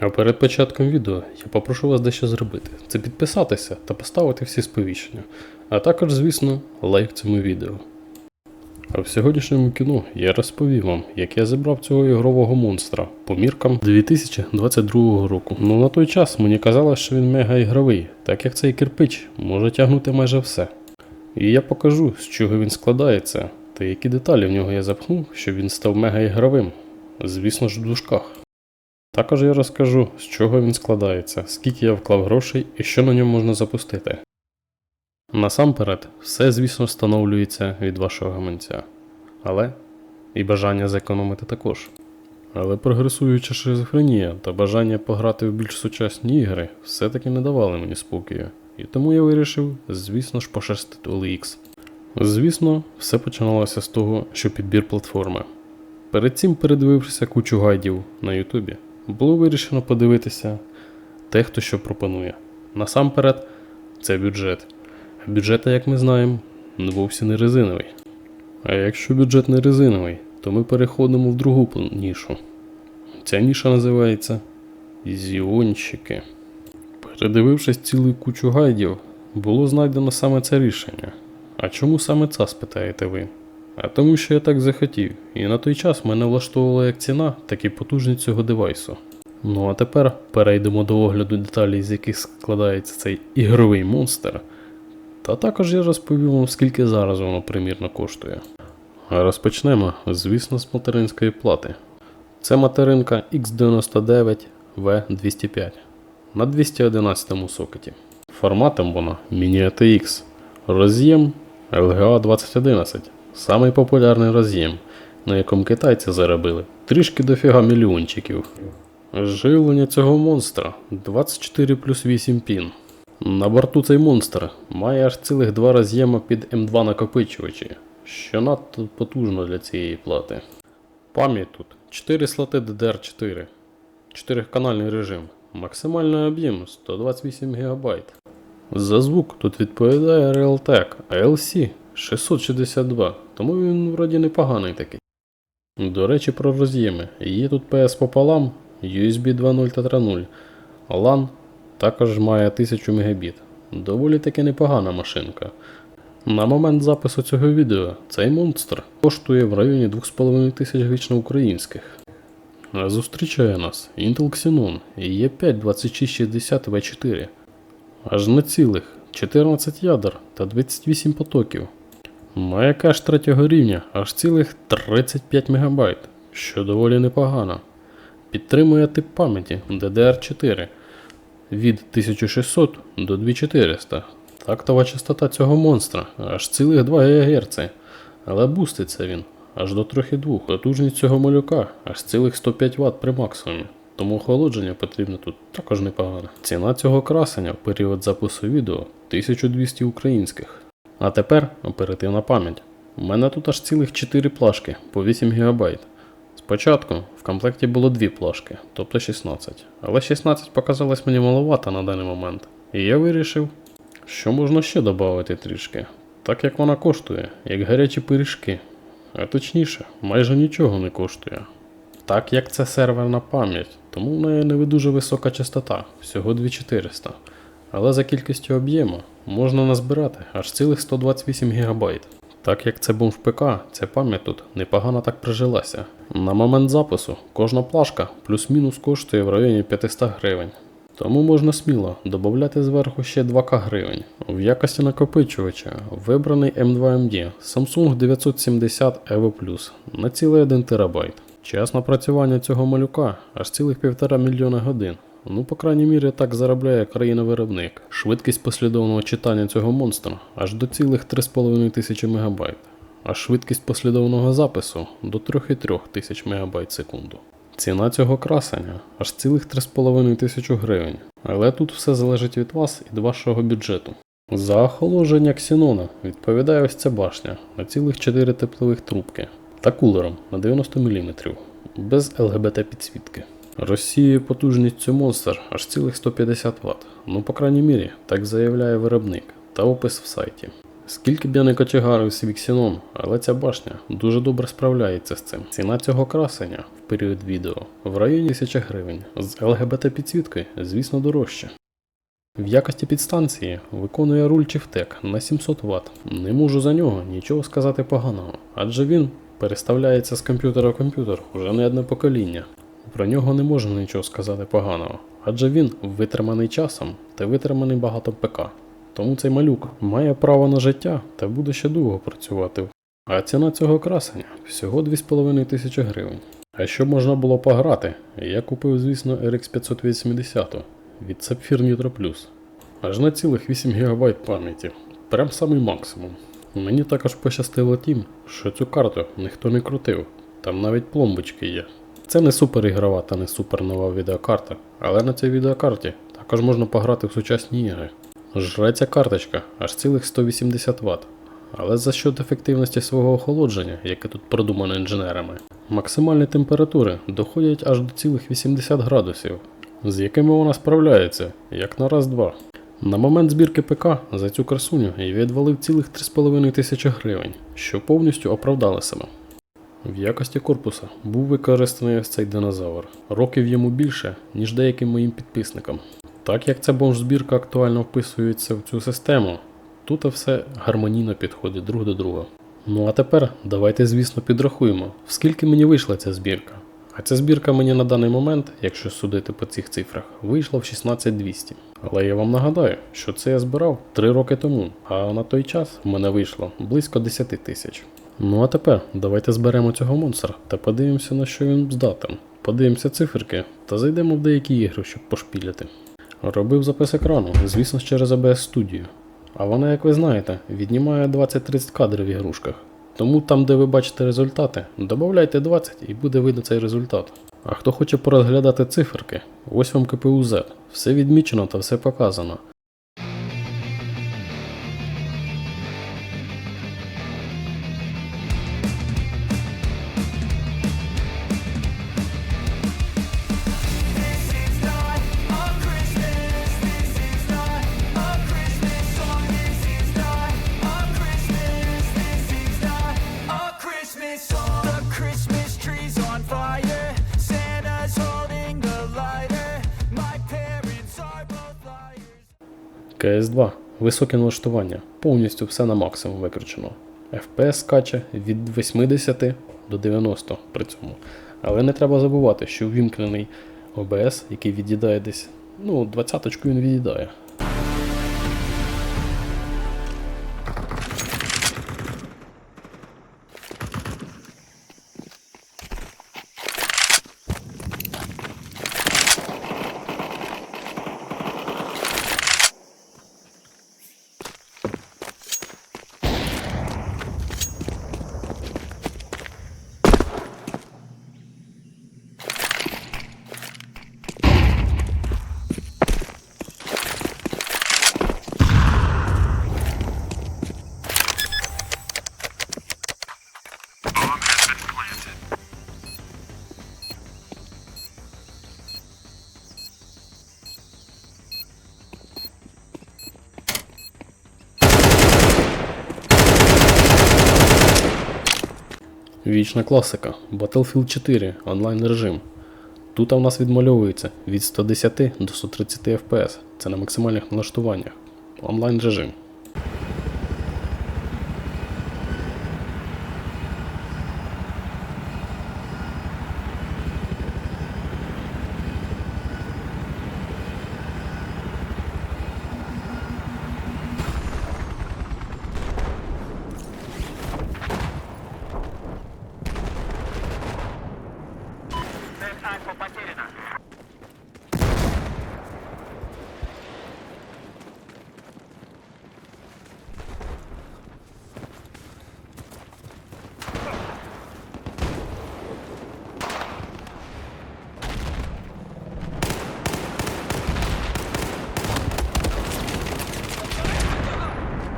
А перед початком відео я попрошу вас дещо зробити. Це підписатися та поставити всі сповіщення. А також, звісно, лайк цьому відео. А в сьогоднішньому кіно я розповім вам, як я зібрав цього ігрового монстра по міркам 2022 року. Ну на той час мені казалось, що він мега ігровий, так як цей кирпич може тягнути майже все. І я покажу, з чого він складається, та які деталі в нього я запхнув, щоб він став мега ігровим. Звісно ж в дужках. Також я розкажу, з чого він складається, скільки я вклав грошей і що на ньому можна запустити. Насамперед, все, звісно, встановлюється від вашого гаманця. Але і бажання зекономити також. Але прогресуюча шизофренія та бажання пограти в більш сучасні ігри все-таки не давали мені спокою. І тому я вирішив, звісно ж, пошерстити OLX. Звісно, все починалося з того, що підбір платформи. Перед цим передивившися кучу гайдів на Ютубі, було вирішено подивитися те, хто що пропонує. Насамперед, це бюджет. А бюджет, як ми знаємо, вовсі не резиновий. А якщо бюджет не резиновий, то ми переходимо в другу нішу. Ця ніша називається Зіончики. Передивившись цілу кучу гайдів, було знайдено саме це рішення. А чому саме це, спитаєте ви? А тому що я так захотів, і на той час мене влаштовувала як ціна, так і потужність цього девайсу. Ну а тепер перейдемо до огляду деталей, з яких складається цей ігровий монстр. Та також я розповім вам, скільки зараз воно примірно коштує. Розпочнемо, звісно, з материнської плати. Це материнка X99 V205 на 211 сокеті. Форматом вона Mini ATX. Роз'єм LGA 2011. Самий популярний роз'єм, на якому китайці заробили трішки дофіга мільйончиків. Живлення цього монстра 24 плюс 8 пін. На борту цей монстр має аж цілих два роз'єма під М2 накопичувачі, що надто потужно для цієї плати. Пам'ять тут 4 слоти DDR4, 4-канальний режим, максимальний об'єм 128 ГБ. За звук тут відповідає Realtek ALC 662, тому він вроді непоганий такий. До речі, про роз'єми. Є тут PS пополам, USB 2.0 та 3.0. LAN також має 1000 Мбіт. Доволі таки непогана машинка. На момент запису цього відео цей монстр коштує в районі 2500 гривень українських. Зустрічає нас Intel Xenon E5 2660 V4. Аж на цілих 14 ядер та 28 потоків. Має кеш третього рівня аж цілих 35 МБ, що доволі непогано. Підтримує тип пам'яті DDR4 від 1600 до 2400. Тактова частота цього монстра аж цілих 2 ГГц. Але буститься він аж до 3,2. Потужність цього малюка аж цілих 105 Вт при максимумі. Тому охолодження потрібно тут також непогано. Ціна цього красення в період запису відео 1200 українських. А тепер оперативна пам'ять. У мене тут аж цілих 4 плашки по 8 ГБ. Спочатку в комплекті було 2 плашки, тобто 16. Але 16 показалось мені маловато на даний момент. І я вирішив, що можна ще додати трішки, так як вона коштує, як гарячі пиріжки. А точніше, майже нічого не коштує. Так як це серверна пам'ять, тому в неї не дуже висока частота, всього 2400. Але за кількістю об'єму можна назбирати аж цілих 128 ГБ. Так як це був ПК, ця пам'ять тут непогано так прижилася. На момент запису кожна плашка плюс-мінус коштує в районі 500 гривень. Тому можна сміло додати зверху ще 2К гривень. В якості накопичувача вибраний M2MD Samsung 970 EVO на цілий 1 ТБ. Час напрацювання цього малюка аж цілих 1,5 мільйона годин. Ну, по крайній мірі, так заробляє країна-виробник. Швидкість послідовного читання цього монстра аж до цілих 3,5 тисячі МБ, а швидкість послідовного запису до 3,3 тисяч МБ секунду. Ціна цього красення аж цілих 3,5 тисячі гривень. Але тут все залежить від вас і від вашого бюджету. За охолодження ксенона відповідає ось ця башня на цілих 4 теплових трубки та кулером на 90 мм без ЛГБТ підсвітки. Розсіює потужність цю монстр аж цілих 150 Вт. Ну, по крайній мірі, так заявляє виробник та опис в сайті. Скільки б я не кочегарив з Віксіном, але ця башня дуже добре справляється з цим. Ціна цього красення в період відео в районі 1000 гривень. З ЛГБТ підсвіткою, звісно, дорожче. В якості підстанції виконує руль Чифтек на 700 Вт. Не можу за нього нічого сказати поганого, адже він переставляється з комп'ютера в комп'ютер уже не одне покоління. Про нього не можна нічого сказати поганого, адже він витриманий часом та витриманий багато ПК. Тому цей малюк має право на життя та буде ще довго працювати. А ціна цього красення всього 2,5 тисячі гривень. А щоб можна було пограти, я купив, звісно, RX 580 від Sapphire Nitro Plus. Аж на цілих 8 ГБ пам'яті. Прям самий максимум. Мені також пощастило тим, що цю карту ніхто не крутив. Там навіть пломбочки є. Це не супер ігрова та не супер нова відеокарта, але на цій відеокарті також можна пограти в сучасні ігри. Жре ця карточка аж цілих 180 Вт. Але за счет ефективності свого охолодження, яке тут продумано інженерами, максимальні температури доходять аж до цілих 80 градусів, з якими вона справляється, як на раз-два. На момент збірки ПК за цю красуню я відвалив цілих 3,5 тисячі гривень, що повністю оправдали себе. В якості корпуса був використаний цей динозавр. Років йому більше, ніж деяким моїм підписникам. Так як ця бомж-збірка актуально вписується в цю систему, тут все гармонійно підходить друг до друга. Ну а тепер давайте, звісно, підрахуємо, в скільки мені вийшла ця збірка. А ця збірка мені на даний момент, якщо судити по цих цифрах, вийшла в 16200. Але я вам нагадаю, що це я збирав 3 роки тому, а на той час в мене вийшло близько 10 тисяч. Ну а тепер давайте зберемо цього монстра та подивимося на що він здатен. Подивимося циферки та зайдемо в деякі ігри, щоб пошпіляти. Робив запис екрану, звісно, через ABS Studio. А вона, як ви знаєте, віднімає 20-30 кадрів в ігрушках. Тому там, де ви бачите результати, додавайте 20 і буде видно цей результат. А хто хоче порозглядати циферки, ось вам КПУ Z. Все відмічено та все показано. Liars. КС2. Високе налаштування. Повністю все на максимум викручено. FPS скаче від 80 до 90 при цьому. Але не треба забувати, що ввімкнений OBS, який від'їдає десь, ну, 20 він від'їдає. Вічна класика. Battlefield 4 онлайн режим. Тут у нас відмальовується від 110 до 130 FPS. Це на максимальних налаштуваннях. Онлайн режим.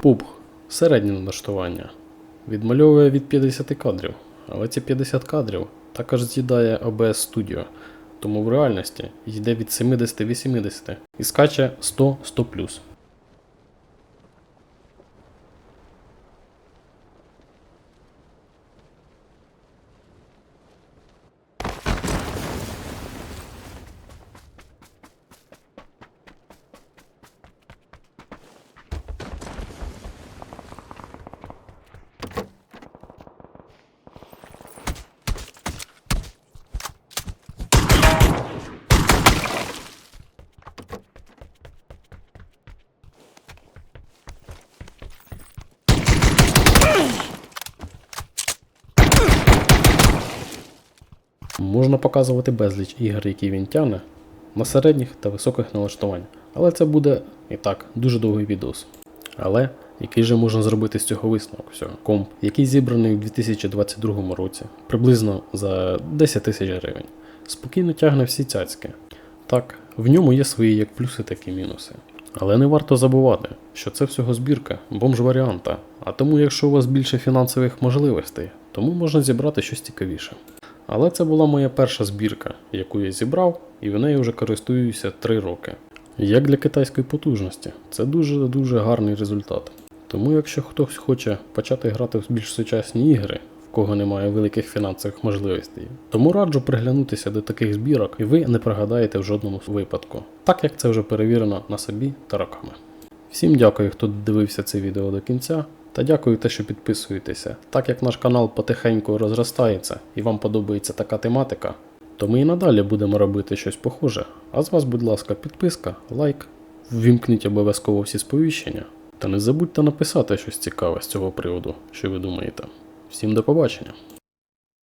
PUBG. Середнє налаштування. Відмальовує від 50 кадрів, але ці 50 кадрів також з'їдає OBS Studio, тому в реальності йде від 70-80 і скаче 100-100+. Можна показувати безліч ігор, які він тягне, на середніх та високих налаштувань. Але це буде і так дуже довгий відос. Але який же можна зробити з цього висновок? Все, комп, який зібраний у 2022 році, приблизно за 10 тисяч гривень, спокійно тягне всі цяцьки. Так, в ньому є свої як плюси, так і мінуси. Але не варто забувати, що це всього збірка, бомж варіанта. А тому, якщо у вас більше фінансових можливостей, тому можна зібрати щось цікавіше. Але це була моя перша збірка, яку я зібрав, і в неї вже користуюся 3 роки. Як для китайської потужності, це дуже-дуже гарний результат. Тому, якщо хтось хоче почати грати в більш сучасні ігри, в кого немає великих фінансових можливостей, тому раджу приглянутися до таких збірок, і ви не прогадаєте в жодному випадку, так як це вже перевірено на собі та роками. Всім дякую, хто дивився це відео до кінця, та дякую те, що підписуєтеся. Так як наш канал потихеньку розростається і вам подобається така тематика, то ми і надалі будемо робити щось похоже. А з вас, будь ласка, підписка, лайк, ввімкніть обов'язково всі сповіщення. Та не забудьте написати щось цікаве з цього приводу, що ви думаєте. Всім до побачення!